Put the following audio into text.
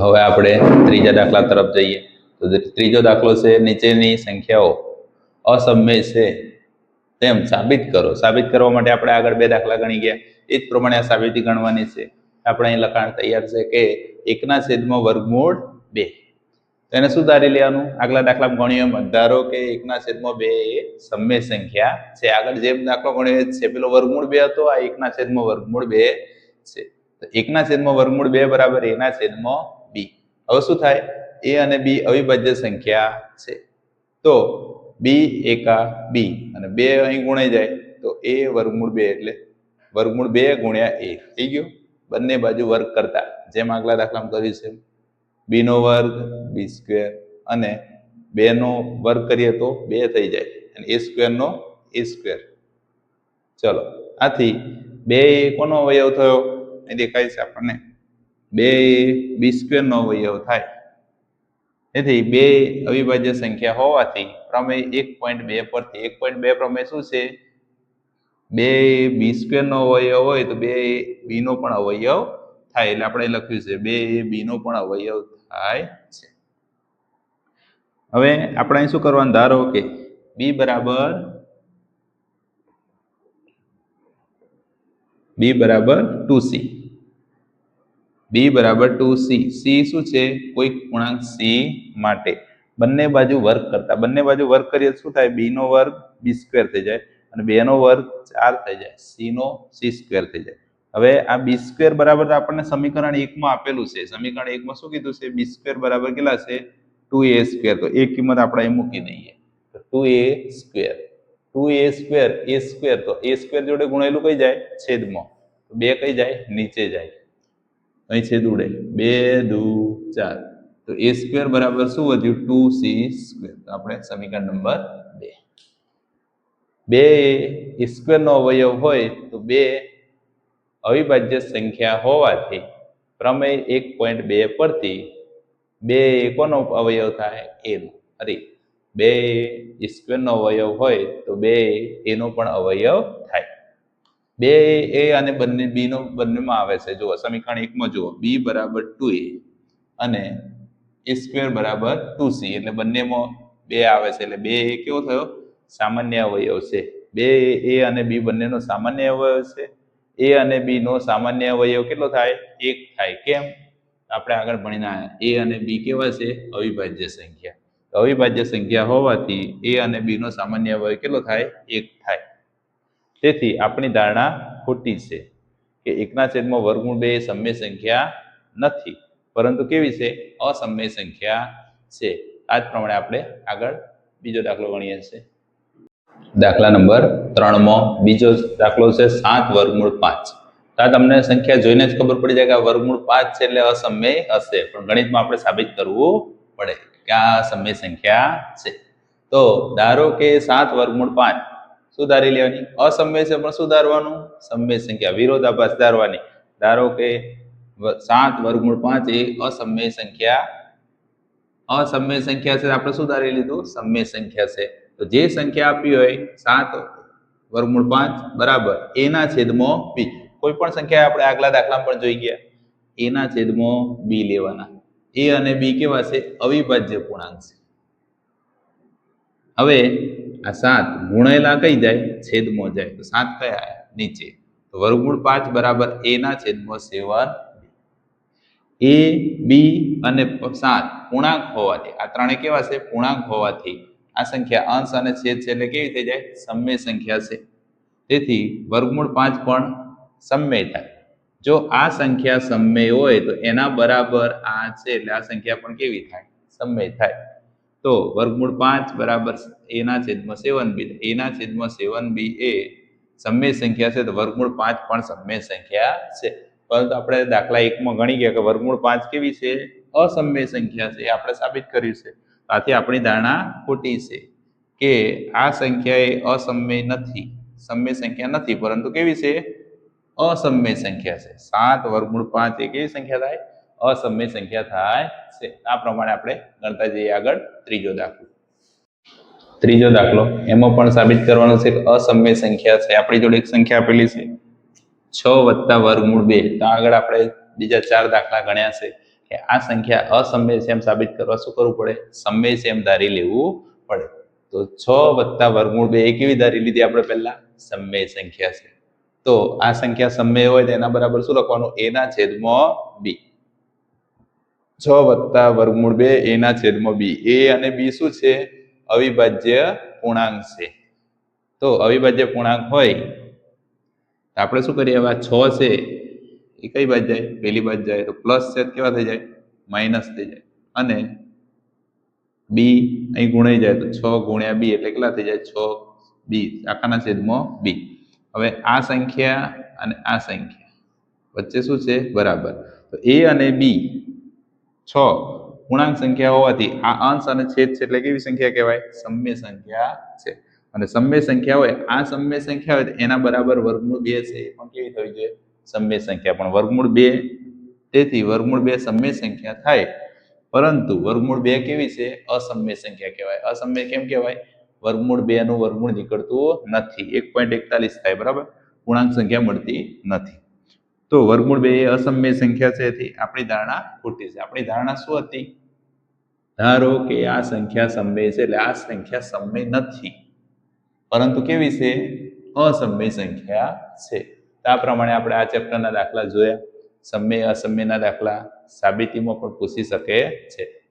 હવે આપણે ત્રીજા દાખલા તરફ જઈએ. તો ત્રીજો દાખલો છે, નીચેની સંખ્યાઓ અસમય છે તેમ સાબિત કરો. સાબિત કરવા માટે આપણે આગળ બે દાખલા ગણી ગયા. એ જ પ્રમાણે આ સાબિતી ગણવાની છે. આપણે અહીં લખાણ તૈયાર છે કે એકના છેદમાં વર્ગમૂળ બે. તો એને શું ધારી લેવાનું. આગલા દાખલા ગણ્યો એમ. ધારો કે એકના છેદમાં બે એ સમય સંખ્યા છે. આગળ જેમ દાખલો ગણ્યો છે. પેલો વર્ગમૂળ બે હતો, આ એકના છેદમાં વર્ગમૂળ બે છે. એકના છેદમાં વર્ગમૂળ બે બરાબર એના છેદમાં હવે શું થાય? એ અને બી અવિભાજ્ય સંખ્યા છે. તો બી એકા બી અને બે અહીં ગુણાઈ જાય તો એ વર્ગમૂળ બે એટલે વર્ગમૂળ બે ગુણ્યા એ થઈ ગયું? બંને બાજુ વર્ગ કરતા. જેમ આગલા દાખલામાં કર્યું છે બી નો વર્ગ બી સ્ક્વેર અને બે નો વર્ગ કરીએ તો બે થઈ જાય. અને A square no A square ચલો, આથી બે કોનો અવયવ થયો? એ દેખાય છે આપણને. બે બી સ્ક્વેરનો અવયવ થાય. તેથી બે અવિભાજ્ય સંખ્યા હોવાથી પ્રમેય એક પોઈન્ટ બે પરથી એક પોઈન્ટ બે પ્રમેય શું છે? બે બી સ્ક્વેરનો અવયવ હોય તો બે બીનો પણ અવયવ થાય. એટલે આપણે લખ્યું છે બે બીનો પણ અવયવ થાય છે. હવે આપણે અહીં શું કરવાનું? ધારો કે બી બરાબર બી બરાબર ટુ સી બી બરાબર ટુ સી. સી શું છે? કોઈ પૂર્ણાંક સી માટે. બંને બાજુ વર્ક કરતા. બંને બાજુ વર્ક કરીએ શું થાય? બી નો વર્ગ બી સ્ક્વેર થઈ જાય અને બે નો વર્ગ ચાર થઈ જાય. સી નો સી સ્ક્વેર થઈ જાય. હવે આ બી સ્ક્વેર બરાબર આપણને સમીકરણ એકમાં આપેલું છે. સમીકરણ એકમાં શું કીધું છે? બી સ્ક્વેર બરાબર કેટલા છે? Two A square. તો એ કિંમત આપણે મૂકી દઈએ. તો two A square. Two A square A square. તો એ સ્ક્વેર જોડે ગુણેલું કઈ જાય? છેદમાં. બે કઈ જાય? નીચે જાય. અહીં છેદ ઉડે બે, દુ, ચાર. તો એ સ્ક્વેર બરાબર શું વધ્યું? Two, C, square. તો આપણે સમીકરણ નંબર બે. બે એ સ્ક્વેરનો અવયવ હોય તો બે અવિભાજ્ય સંખ્યા હોવાથી પ્રમેય એક પોઈન્ટ બે પરથી બે કોનો અવયવ થાય? એનો અરે, બે સ્ક્વેર નો અવયવ હોય તો બે એનો પણ અવયવ બે એ અને બંને બી નો બંનેમાં આવે છે. જુઓ, સમીકરણ એકમાં જુઓ. બી બરાબર ટુ એ અને એ સ્ક્વેર બરાબર ટુ સી. એટલે બંનેમાં બે આવે છે. એટલે બે એ કેવો થયો? સામાન્ય અવયવ છે. બે એ અને બી બંનેનો સામાન્ય અવયવ છે. એ અને બી નો સામાન્ય અવયવ કેટલો થાય? એક થાય. કેમ? આપણે આગળ ભણીને એ અને બી કેવા છે? અવિભાજ્ય સંખ્યા. અવિભાજ્ય સંખ્યા હોવાથી એ અને બી નો સામાન્ય અવયવ કેટલો થાય? એક થાય. તેથી આપણી ધારણા ખોટી છે કે એકના છેદમાં વર્ગમૂળ બે સમ્ય સંખ્યા નથી, પરંતુ કેવી છે? અસમય સંખ્યા છે. આ જ પ્રમાણે આપણે આગળ બીજો દાખલો ગણીએ છીએ. દાખલા નંબર ત્રણમાં, બીજો દાખલો છે સાત વર્ગમૂળ પાંચ. આ તમને સંખ્યા જોઈને જ ખબર પડી જાય કે આ વર્ગમૂળ પાંચ છે એટલે અસમય હશે. પણ ગણિતમાં આપણે સાબિત કરવું પડે કે આ સમય સંખ્યા છે. તો ધારો કે સાત વર્ગમૂળ પાંચ શું ધારી લેવાની. અસમય છે પણ સુધારવાનું ધારવાનું સમય સંખ્યા વિરોધાભાસ ધારવાની. ધારો કે સાત વર્ગમૂળ પાંચ એ અસમય સંખ્યા અસમય સંખ્યા છે, આપણે સુધારી લીધું સમય સંખ્યા છે. તો જે સંખ્યા આપી હોય, સાત વર્ગમૂળ પાંચ બરાબર, એના છેદમાં બી. કોઈ પણ સંખ્યા આપણે આગલા દાખલામાં પણ જોઈ ગયા. એના છેદમાં બી લેવાના. એ અને બી કેવા છે? અવિભાજ્ય પૂર્ણાંક છે. હવે આ સાત ગુણેલા કઈ જાય? છેદમાં જાય. તો સાત કયા નીચે. વર્ગમૂળ પાંચ બરાબર એ ના છેદમાં સેવન એ, બી અને સાત પૂર્ણાંક હોવાથી. આ ત્રણે કેવા છે? પૂર્ણાંક હોવાથી. આ સંખ્યા અંશ અને છેદ છે એટલે કેવી થઈ જાય? સમય સંખ્યા છે. તેથી વર્ગમૂળ પાંચ પણ સમય થાય. જો આ સંખ્યા સમય હોય તો એના બરાબર આ છે એટલે આ સંખ્યા પણ કેવી થાય? સમય થાય. તો વર્ગમૂળ પાંચ બરાબર એના છેદમાં સેવન બી. એના છેદમાં સેવન બી એ સમય સંખ્યા છે તો વર્ગમૂળ પાંચ પણ સમય સંખ્યા છે. પરંતુ આપણે દાખલા એકમાં ગણી ગયા કે વર્ગમૂળ પાંચ કેવી છે? અસમય સંખ્યા છે. એ આપણે સાબિત કર્યું છે. આથી આપણી ધારણા ખોટી છે કે આ સંખ્યા એ અસમય નથી. સમય સંખ્યા નથી, પરંતુ કેવી છે? અસમય સંખ્યા છે. સાત વર્ગમૂળ પાંચ એ કેવી સંખ્યા થાય? અસમય સંખ્યા થાય છે. આ પ્રમાણે આપણે ગણતા જઈએ આગળ ત્રીજો દાખલો. ત્રીજો દાખલો. એમાં પણ સાબિત કરવાનો છે કે અસમય સંખ્યા છે. આપણી જોડે એક સંખ્યા આપેલી છે. છ વત્તા વર્ગમૂળ બે. તો આગળ આપણે બીજા ચાર દાખલા ગણ્યા છે કે આ સંખ્યા અસમય છે એમ સાબિત કરવા શું કરવું પડે? સમય છે એમ ધારી લેવું પડે. તો છ વત્તા વર્ગમૂળ બે એ કેવી ધારી લીધી આપણે પહેલા? સમય સંખ્યા છે. તો આ સંખ્યા સમય હોય તો એના બરાબર શું લખવાનું? એના છેદમાં બી. છ વત્તા વર્ગમૂળ બે એના છેદમાં બી. એ અને બી શું છે? અવિભાજ્ય પૂર્ણાંક છે. તો અવિભાજ્ય પૂર્ણાંક હોય આપણે શું કરીએ? હવે છ છે, એ કઈ બાજુ જાય? પેલી બાજુ જાય. તો પ્લસ છે કેવા થઈ જાય? માઇનસ થઈ જાય. અને બી અહીં ગુણાઈ જાય તો છ ગુણ્યા બી એટલે કેટલા થઈ જાય? છ બી. આખાના છેદમાં બી. હવે આ સંખ્યા અને આ સંખ્યા વચ્ચે શું છે? બરાબર. તો એ અને બી છ. પૂર્ણાંક સંખ્યા હોવાથી આ અંશ અને છેદ છે એટલે કેવી સંખ્યા કહેવાય? સમય સંખ્યા છે. અને સમય સંખ્યા હોય, આ સમય સંખ્યા હોય એના બરાબર વર્ગમૂળ બે છે. એ પણ કેવી થવી જોઈએ સમય સંખ્યા. પણ વર્ગમૂળ બે, તેથી વર્ગમૂળ બે સમય સંખ્યા થાય. પરંતુ વર્ગમૂળ બે કેવી છે? અસમય સંખ્યા કહેવાય. અસમય કેમ કહેવાય? વર્ગમૂળ બે નું વર્ગમૂળ નીકળતું નથી. એક પોઈન્ટ એકતાલીસ થાય, બરાબર? પૂર્ણાંક સંખ્યા મળતી નથી. તો વર્ગમૂળ બે એ અસમય સંખ્યા છે એથી આપણી ધારણા ખોટી છે. આપણી ધારણા શું હતી? ધારો કે આ સંખ્યા સમય છે, એટલે આ સંખ્યા સમય નથી. પરંતુ કેવી છે? અસમય સંખ્યા છે. આ પ્રમાણે આપણે આ ચેપ્ટરના દાખલા જોયા. સમય અસમયના દાખલા સાબિતીમાં પણ પૂછી શકે છે.